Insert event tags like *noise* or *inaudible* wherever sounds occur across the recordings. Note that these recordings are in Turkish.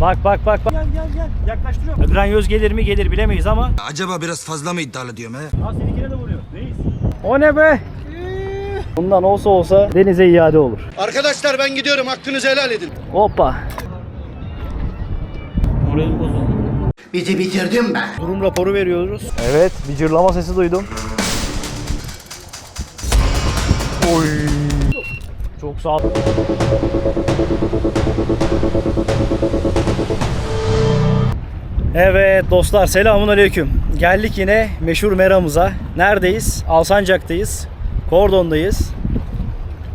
Bak bak bak bak. Gel gel gel. Yaklaştırıyorum. Granyoz gelir mi gelir bilemeyiz ama. Acaba biraz fazla mı iddialı diyorum he? Ha seninkine de vuruyor. Reis. O ne be? Bundan olsa olsa denize iade olur. Arkadaşlar ben gidiyorum hakkınızı helal edin. Hoppa. Moralim bozuldu. Bizi bitirdin be. Durum raporu veriyoruz. Evet, bir cırlama sesi duydum. Oy. Çok sağ ol. Evet dostlar selamun aleyküm. Geldik yine meşhur meramıza. Neredeyiz? Alsancak'tayız. Kordon'dayız.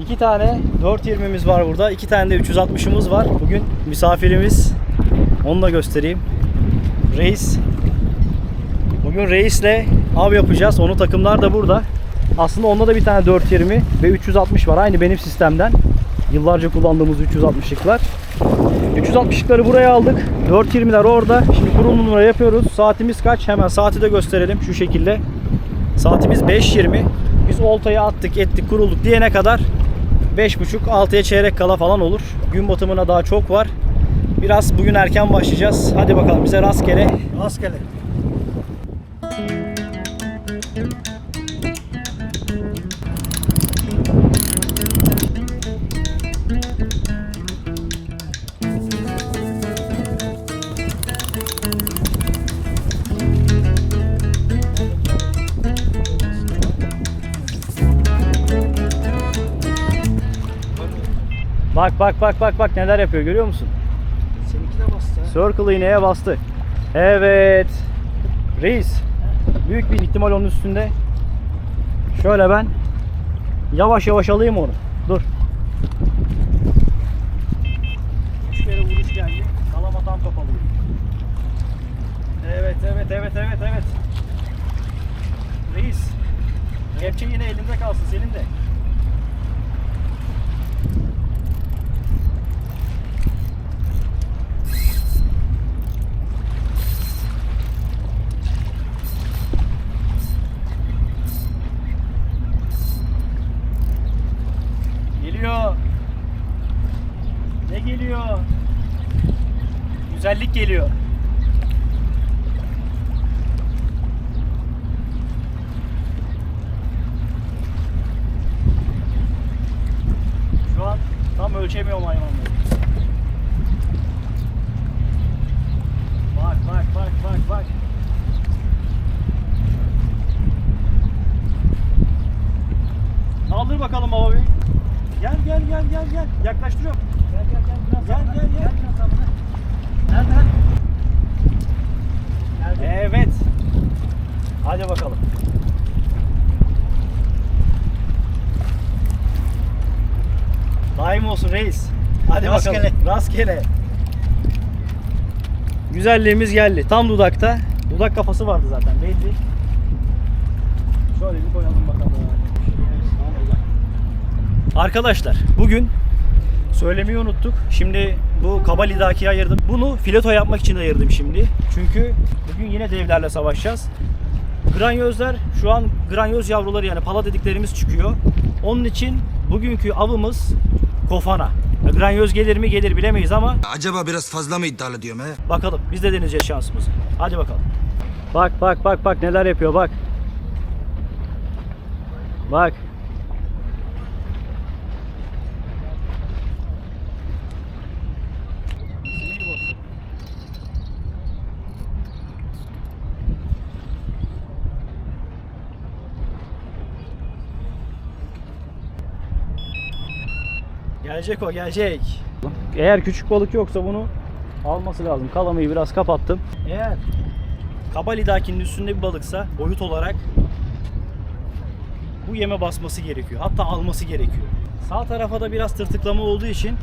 İki tane 420'miz var burada. iki tane de 360'ımız var. Bugün misafirimiz. Onu da göstereyim. Reis. Bugün Reis'le av yapacağız. Onun takımlar da burada. Aslında onda da bir tane 420 ve 360 var. Aynı benim sistemden. Yıllarca kullandığımız 360'lıklar. 360'lıkları buraya aldık. 420'ler orada. Şimdi kurul numara yapıyoruz. Saatimiz kaç? Hemen saati de gösterelim şu şekilde. Saatimiz 5.20. Biz oltayı attık, ettik, kurulduk diyene kadar 5.30, 6'ya çeyrek kala falan olur. Gün batımına daha çok var. Biraz bugün erken başlayacağız. Hadi bakalım bize rastgele. Rastgele. Bak bak bak bak neler yapıyor görüyor musun? Seninkine bastı. Circle iğneye bastı. Evet. Reis. Büyük bir ihtimal onun üstünde. Şöyle ben yavaş yavaş alayım onu. Dur. Üç kere vuruş geldi. Kalama tam kapalıyım. Evet evet evet evet evet. Reis. Kepçe yine elinde kalsın senin de. Geliyor. Ne geliyor? Güzellik geliyor. Şu an tam ölçemiyorum hayvanları. Bak bak bak bak bak. Kaldır bakalım baba bir. Gel gel gel gel gel. Yaklaştırıyorum. Gel gel gel. Biraz gel gel gel. Nerede? Evet. Hadi bakalım. Daim olsun reis. Hadi Rastgele. bakalım. Rastgele. Güzelliğimiz geldi. Tam dudakta. Dudak kafası vardı zaten belli. Şöyle bir koyalım bakalım. Arkadaşlar bugün söylemeyi unuttuk. Şimdi bu kaba lidakiye ayırdım. Bunu fileto yapmak için ayırdım şimdi. Çünkü bugün yine devlerle savaşacağız. Granyozlar şu an granyoz yavruları yani pala dediklerimiz çıkıyor. Onun için bugünkü avımız kofana. Granyoz gelir mi gelir bilemeyiz ama Acaba biraz fazla mı iddialı diyorum he? Bakalım biz de deneyeceğiz şansımızı. Hadi bakalım. Bak bak bak bak neler yapıyor bak. Bak. Gelecek o gelecek. Eğer küçük balık yoksa bunu alması lazım. Kalamayı biraz kapattım. Eğer kaba lidakinin üstünde bir balıksa boyut olarak bu yeme basması gerekiyor. Hatta alması gerekiyor. Sağ tarafa da biraz tırtıklama olduğu için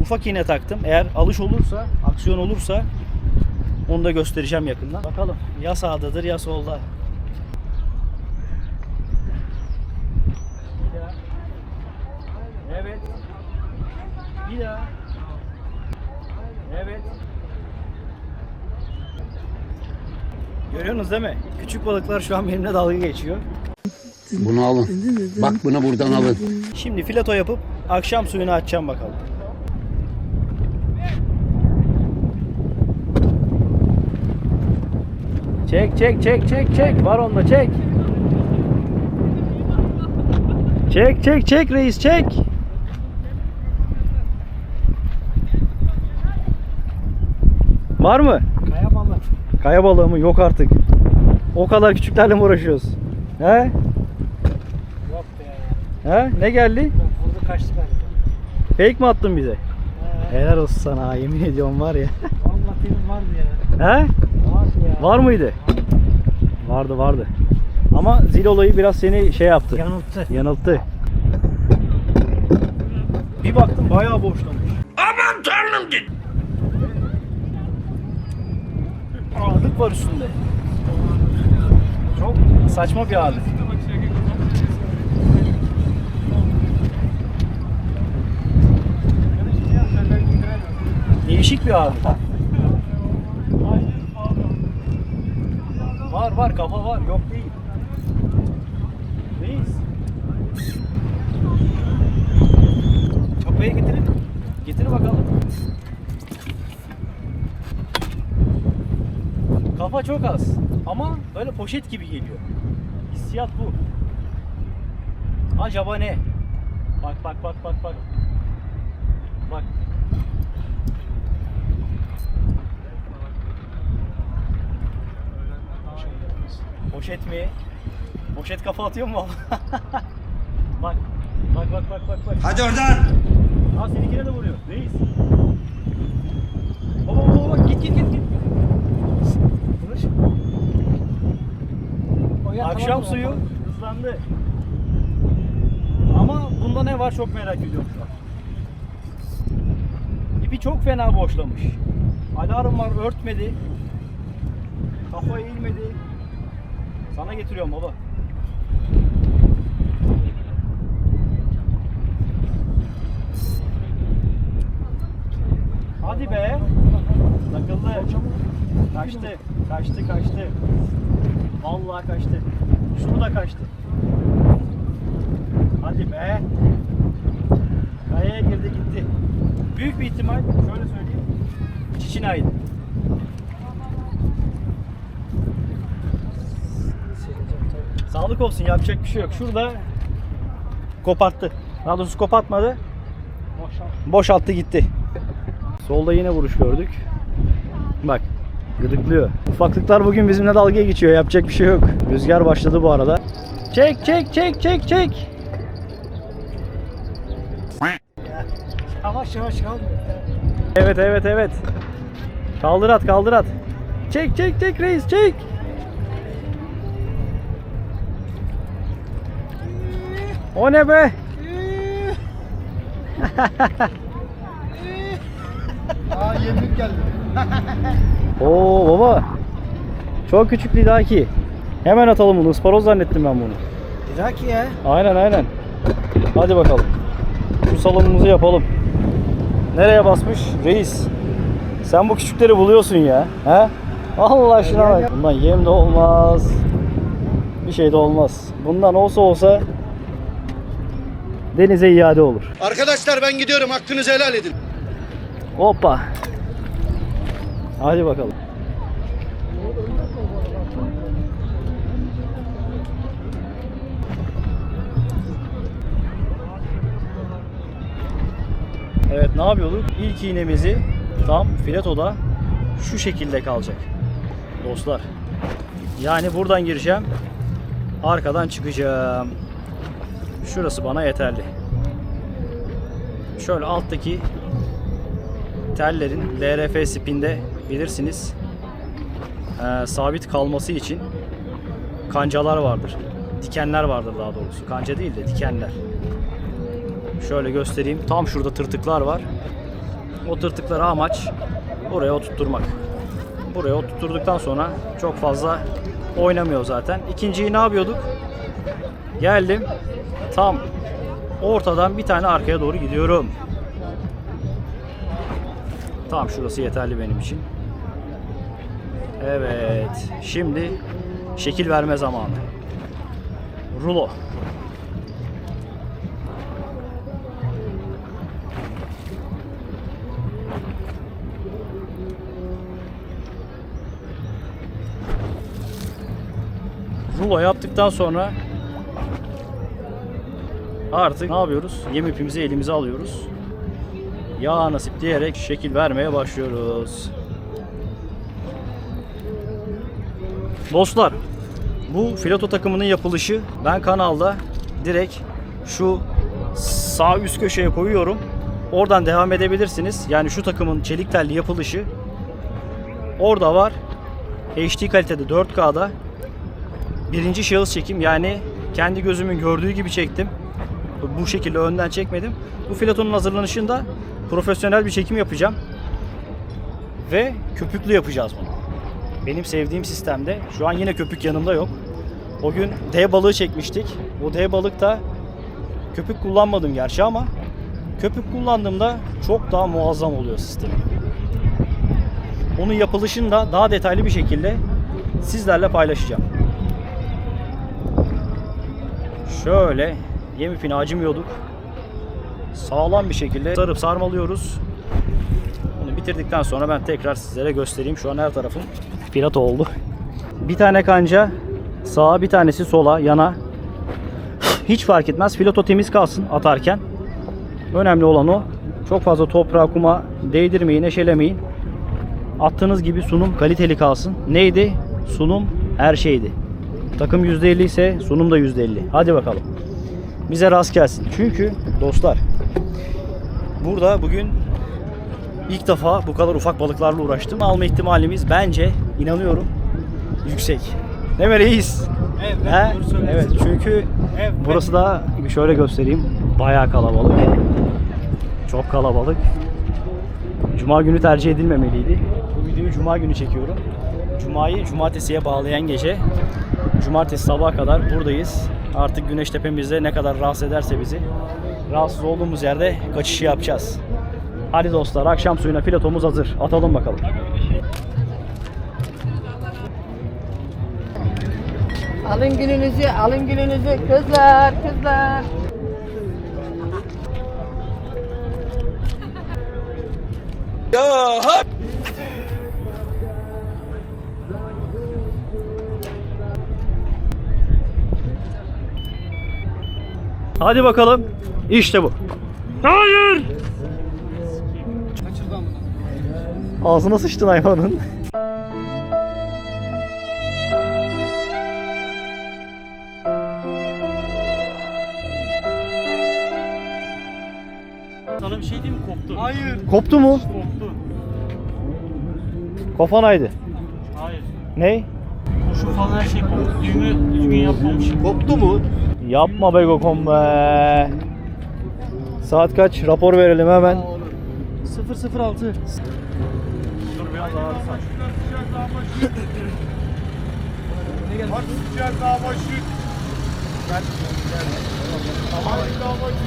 ufak iğne taktım. Eğer alış olursa, aksiyon olursa onu da göstereceğim yakından. Bakalım ya sağdadır ya solda. Bir daha. Evet. Görüyorsunuz değil mi? Küçük balıklar şu an benimle dalga geçiyor. Bunu alın. Bak bunu buradan alın. Şimdi fileto yapıp akşam suyunu açacağım bakalım. Çek çek çek çek çek. Var onda çek. Çek çek çek reis çek. Var mı? Kaya balığı. Kaya balığı mı? Yok artık. O kadar küçüklerle mi uğraşıyoruz? He? Yok be. He? Ne geldi? Vurdu kaçtı galiba. Fake mi attın bize? He. Helal olsun sana ha, yemin ediyorum var ya. *laughs* Vallahi benim vardı ya. He? Vardı ya. Var mıydı? Vardı vardı. Ama zil olayı biraz seni şey yaptı. Yanılttı. Yanılttı. Bir baktım bayağı boşlamış. Aman tanrım dedi. Ağırlık var üstünde. Çok saçma bir ağırlık. Değişik bir ağırlık. Var var kafa var yok değil. Reis. Çapaya getirin. Getir bakalım. Kafa çok az ama böyle poşet gibi geliyor. Hissiyat bu. Acaba ne? Bak bak bak bak bak. Bak. Poşet mi? Poşet kafa atıyor mu? *laughs* bak. Bak bak bak bak bak. Hadi oradan. Ha seninkine de vuruyor. Reis. Baba baba baba git git git git. Akşam suyu hızlandı. Ama bunda ne var çok merak ediyorum şu an. İpi çok fena boşlamış. Alarm var örtmedi. Kafa eğilmedi. Sana getiriyorum baba. Hadi be. Takıldı. Kaçtı. Kaçtı kaçtı. Vallahi kaçtı. Şunu da kaçtı. Hadi be. Kayaya girdi gitti. Büyük bir ihtimal şöyle söyleyeyim. Çiçinaydı. Sağlık olsun yapacak bir şey yok. Şurada koparttı. Daha doğrusu kopartmadı. Boşalt. Boşalttı gitti. Solda yine vuruş gördük. Bak gıdıklıyor. Ufaklıklar bugün bizimle dalga geçiyor. Yapacak bir şey yok. Rüzgar başladı bu arada. Çek çek çek çek çek. Yavaş yavaş kaldı. Evet evet evet. Kaldır at kaldır at. Çek çek çek reis çek. O ne be? *laughs* Aa yemin geldi. *laughs* Oo baba. Çok küçük lidaki. Hemen atalım bunu. Isparoz zannettim ben bunu. Diraki ya. Aynen aynen. Hadi bakalım. Şu salımımızı yapalım. Nereye basmış? Reis. Sen bu küçükleri buluyorsun ya. He? Allah aşkına bak. Bundan yem de olmaz. Bir şey de olmaz. Bundan olsa olsa denize iade olur. Arkadaşlar ben gidiyorum hakkınızı helal edin. Hoppa. Hadi bakalım. Evet ne yapıyorduk? İlk iğnemizi tam filetoda şu şekilde kalacak. Dostlar. Yani buradan gireceğim. Arkadan çıkacağım. Şurası bana yeterli. Şöyle alttaki tellerin LRF spinde bilirsiniz eee, sabit kalması için kancalar vardır. Dikenler vardır daha doğrusu. Kanca değil de dikenler. Şöyle göstereyim. Tam şurada tırtıklar var. O tırtıkları amaç buraya oturtturmak. Buraya oturtturduktan sonra çok fazla oynamıyor zaten. İkinciyi ne yapıyorduk? Geldim. Tam ortadan bir tane arkaya doğru gidiyorum. Tamam şurası yeterli benim için. Evet. Şimdi şekil verme zamanı. Rulo. rulo yaptıktan sonra artık ne yapıyoruz? Yem ipimizi elimize alıyoruz. Ya nasip diyerek şekil vermeye başlıyoruz. Dostlar bu filoto takımının yapılışı ben kanalda direkt şu sağ üst köşeye koyuyorum. Oradan devam edebilirsiniz. Yani şu takımın çelik telli yapılışı orada var. HD kalitede 4K'da birinci şahıs çekim yani kendi gözümün gördüğü gibi çektim. Bu şekilde önden çekmedim. Bu filotonun hazırlanışında da profesyonel bir çekim yapacağım. Ve köpüklü yapacağız bunu. Benim sevdiğim sistemde şu an yine köpük yanımda yok. O gün D balığı çekmiştik. O D balıkta köpük kullanmadım gerçi ama köpük kullandığımda çok daha muazzam oluyor sistem. Onun yapılışını da daha detaylı bir şekilde sizlerle paylaşacağım. Şöyle yem ipini acımıyorduk. Sağlam bir şekilde sarıp sarmalıyoruz. Bunu bitirdikten sonra ben tekrar sizlere göstereyim. Şu an her tarafım pirat oldu. Bir tane kanca sağa bir tanesi sola yana. Hiç fark etmez. Filoto temiz kalsın atarken. Önemli olan o. Çok fazla toprağa kuma değdirmeyin, eşelemeyin. Attığınız gibi sunum kaliteli kalsın. Neydi? Sunum her şeydi. Takım %50 ise sunum da %50. Hadi bakalım. Bize rast gelsin. Çünkü dostlar burada bugün ilk defa bu kadar ufak balıklarla uğraştım. Alma ihtimalimiz bence inanıyorum yüksek. Değil mi reis? Evet, He? Evet çünkü Evet. burası da şöyle göstereyim. Bayağı kalabalık. Çok kalabalık. Cuma günü tercih edilmemeliydi. Bu videoyu cuma günü çekiyorum. Cuma'yı cumartesiye bağlayan gece cumartesi sabaha kadar buradayız. Artık güneş tepemizde ne kadar rahatsız ederse bizi rahatsız olduğumuz yerde kaçışı yapacağız. Hadi dostlar akşam suyuna filotomuz hazır. Atalım bakalım. Alın gününüzü, alın gününüzü kızlar, kızlar. Hadi bakalım. İşte bu. Hayır. Ağzına sıçtın hayvanın. Sana bir şey diyeyim mi? Koptu. Hayır. Koptu mu? Koptu. Kofanaydı. Hayır. Ney? Şu falan her şey koptu. Düğümü düzgün yapmamışım. Koptu mu? Yapma be Gokom be. Saat kaç? Rapor verelim hemen. 006. Dur biraz ağır saç.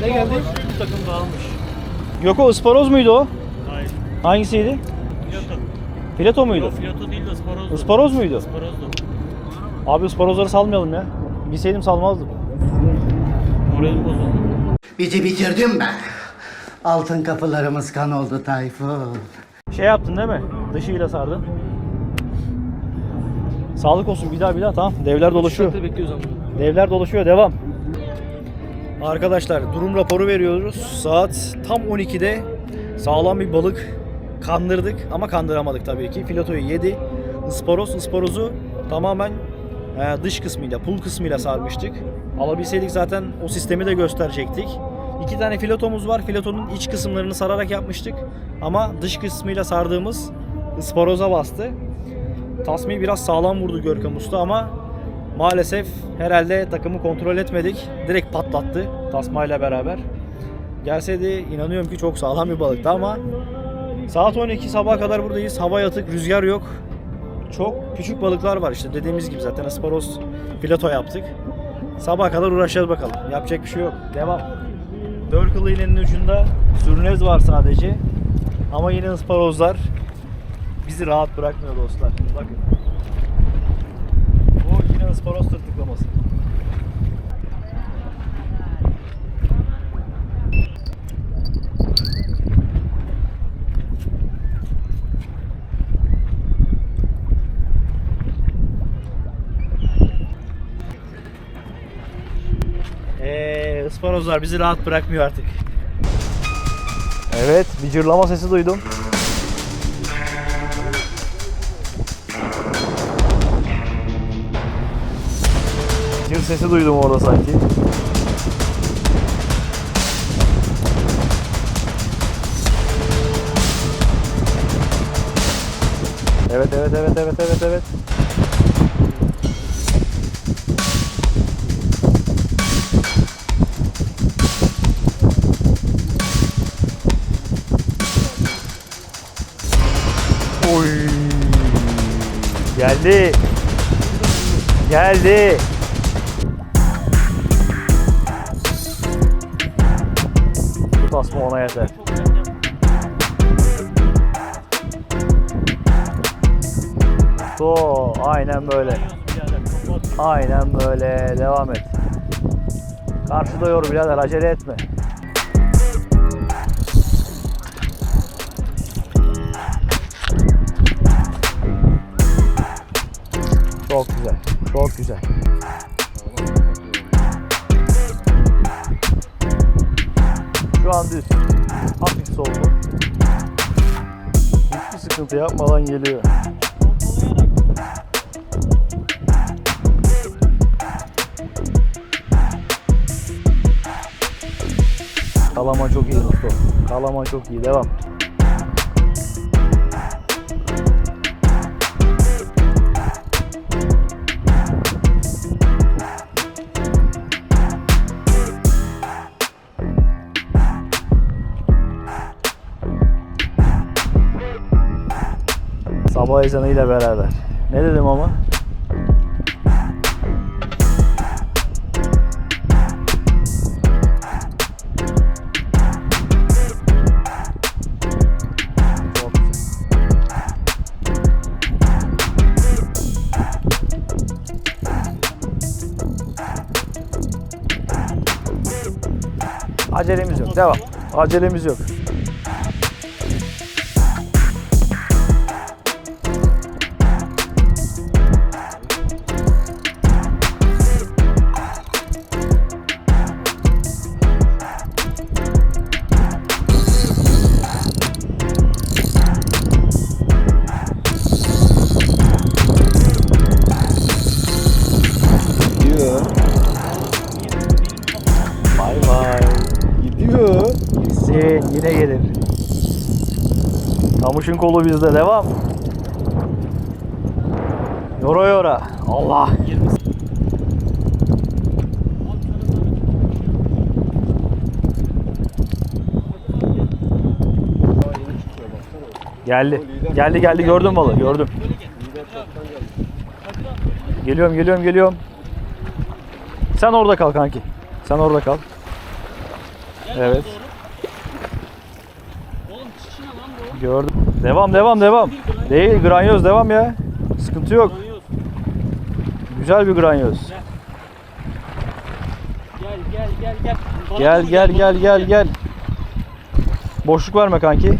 Ne geldi? Bu takım dağılmış. Göko ısparoz muydu o? Hayır. Hangisiydi? Fiyato. Fileto muydu? Yok fiyato değil de ısparoz. Isparoz muydu? Isparozdu. Abi ısparozları salmayalım ya. Bilseydim salmazdım. Moralim bozuldu. Bizi bitirdin be. Altın kapılarımız kan oldu Tayfun. Şey yaptın değil mi? Dışıyla sardın. Sağlık olsun bir daha bir daha tamam. Devler dolaşıyor. Devler dolaşıyor devam. Arkadaşlar durum raporu veriyoruz. Saat tam 12'de sağlam bir balık kandırdık ama kandıramadık tabii ki. Filotoyu yedi. Isparoz, ısporozu tamamen e, dış kısmıyla, pul kısmıyla sarmıştık. Alabilseydik zaten o sistemi de gösterecektik. İki tane filotomuz var. Filotonun iç kısımlarını sararak yapmıştık. Ama dış kısmıyla sardığımız ısparoza bastı. Tasmayı biraz sağlam vurdu Görkem Usta ama maalesef herhalde takımı kontrol etmedik. Direkt patlattı tasmayla beraber. Gelseydi inanıyorum ki çok sağlam bir balıktı ama saat 12 sabaha kadar buradayız. Hava yatık, rüzgar yok. Çok küçük balıklar var işte dediğimiz gibi zaten ısparoz fileto yaptık. Sabaha kadar uğraşacağız bakalım. Yapacak bir şey yok. Devam. Dörkılı iğnenin ucunda sürünez var sadece. Ama yine ısparozlar bizi rahat bırakmıyor dostlar. Bakın. Bu yine ısparoz tırtıklaması. Isparozlar bizi rahat bırakmıyor artık. Evet, bir cırlama sesi duydum. Cır sesi duydum orada sanki. Evet, evet, evet, evet, evet, evet. Geldi. Geldi. Bu tasma ona yeter. To, aynen böyle. Aynen böyle. Devam et. Karşıda yor birader acele etme. Çok güzel. Çok güzel. Şu an düz. Hafif soldu. Hiçbir sıkıntı yapmadan geliyor. Kalaman çok iyi Mustafa. Kalaman çok iyi. Devam. Sabah ezanıyla beraber. Ne dedim ama? Acelemiz yok. Devam. Acelemiz yok. Gitsin yine gelir. Kamışın kolu bizde devam. Yora yora. Allah. Geldi. Geldi geldi gördüm balı gördüm. Geliyorum geliyorum geliyorum. Sen orada kal kanki. Sen orada kal. Evet. Gördüm. Devam devam devam. Değil granyoz devam ya. Sıkıntı yok. Güzel bir granyoz. Gel gel gel gel. Gel gel gel gel gel. Boşluk verme kanki.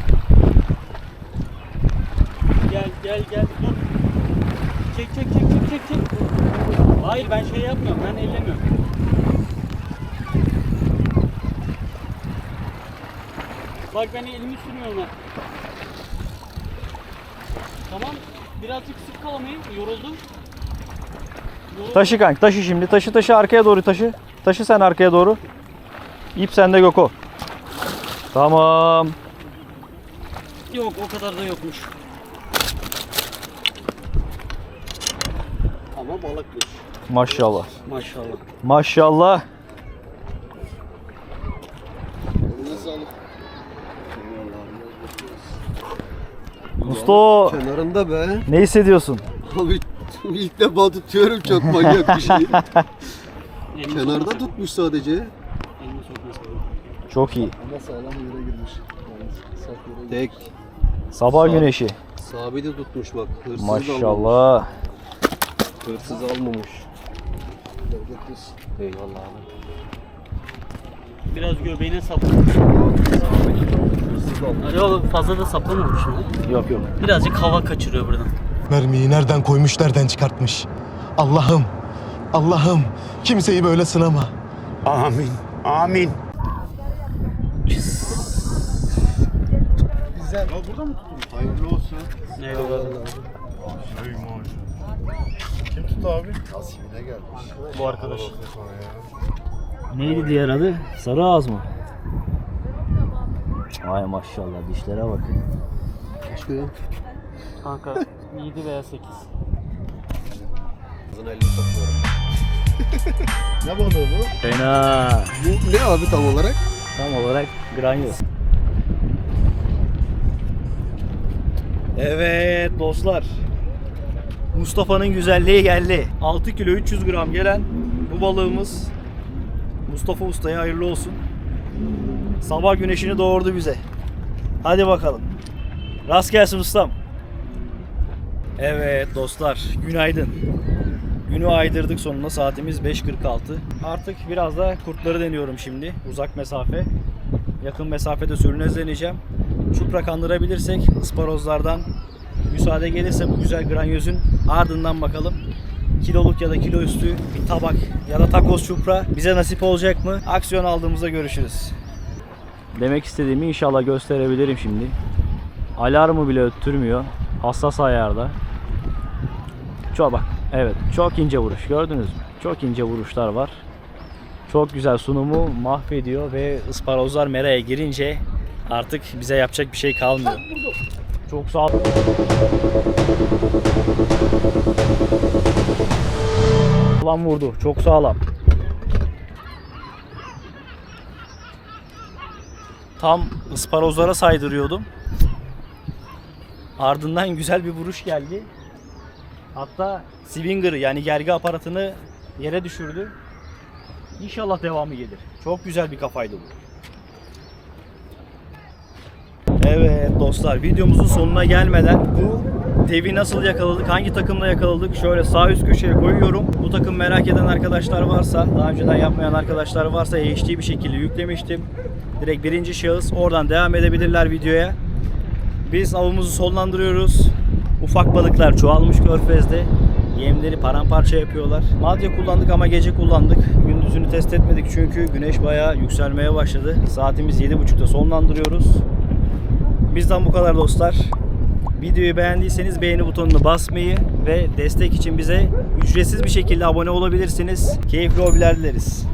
Gel gel gel dur. Çek çek çek çek çek çek. Hayır ben şey yapmıyorum ben ellemiyorum. Bak ben elimi sürmüyorum ben. Tamam birazcık sık kalamayı yoruldum. Yoruldum. Taşı kanki taşı şimdi. Taşı taşı arkaya doğru taşı. Taşı sen arkaya doğru. İp sende Goko. Tamam. Yok o kadar da yokmuş. Ama balıkmış. Maşallah. Maşallah. Maşallah. Mustafa Kenarında be. ne hissediyorsun? Abi ilk defa tutuyorum çok manyak bir şey. *laughs* Kenarda tutmuş sadece. Çok iyi. Ama sağlam yere girmiş. Tek. Sabah Sağ- güneşi. Sabiti tutmuş bak. Hırsız almamış. Maşallah. Hırsız almamış. Eyvallah abi. Biraz göbeğine sapla. Yok fazla da saplamamış mı? Yok yok. Birazcık hava kaçırıyor buradan. Mermiyi nereden koymuş, nereden çıkartmış? Allah'ım, Allah'ım kimseyi böyle sınama. Amin. Amin. Hayırlı olsun. Kim tuttu abi? Nasibine gelmiş. Bu arkadaş. Neydi diğer adı? Sarı ağız mı? Ay maşallah dişlere bak. Aşkım. Kanka 7 veya 8. Kızın elini sokuyorum. *laughs* Ne balığı bu? Fena. Bu ne abi tam olarak? Tam olarak granyoz. Evet dostlar. Mustafa'nın güzelliği geldi. 6 kilo 300 gram gelen bu balığımız Mustafa Usta'ya hayırlı olsun. Sabah güneşini doğurdu bize. Hadi bakalım. Rast gelsin ustam. Evet dostlar günaydın. Günü aydırdık sonunda saatimiz 5.46. Artık biraz da kurtları deniyorum şimdi. Uzak mesafe. Yakın mesafede sürünez deneyeceğim. Çupra kandırabilirsek ısparozlardan müsaade gelirse bu güzel granyozun ardından bakalım. Kiloluk ya da kilo üstü bir tabak ya da takoz çupra bize nasip olacak mı? Aksiyon aldığımızda görüşürüz. Demek istediğimi inşallah gösterebilirim şimdi. Alarmı bile öttürmüyor. Hassas ayarda. Çok bak. Evet. Çok ince vuruş. Gördünüz mü? Çok ince vuruşlar var. Çok güzel sunumu mahvediyor ve ısparozlar meraya girince artık bize yapacak bir şey kalmıyor. Çok sağ ol. Ulan vurdu. Çok sağlam. Tam ısparozlara saydırıyordum. Ardından güzel bir vuruş geldi. Hatta swinger yani gergi aparatını yere düşürdü. İnşallah devamı gelir. Çok güzel bir kafaydı bu. Evet dostlar videomuzun sonuna gelmeden bu devi nasıl yakaladık, hangi takımla yakaladık şöyle sağ üst köşeye koyuyorum. Bu takım merak eden arkadaşlar varsa, daha önceden yapmayan arkadaşlar varsa HD bir şekilde yüklemiştim. Direkt birinci şahıs oradan devam edebilirler videoya. Biz avımızı sonlandırıyoruz. Ufak balıklar çoğalmış körfezde. Yemleri paramparça yapıyorlar. Madya kullandık ama gece kullandık. Gündüzünü test etmedik çünkü güneş bayağı yükselmeye başladı. Saatimiz 7.30'da sonlandırıyoruz. Bizden bu kadar dostlar. Videoyu beğendiyseniz beğeni butonunu basmayı ve destek için bize ücretsiz bir şekilde abone olabilirsiniz. Keyifli hobiler dileriz.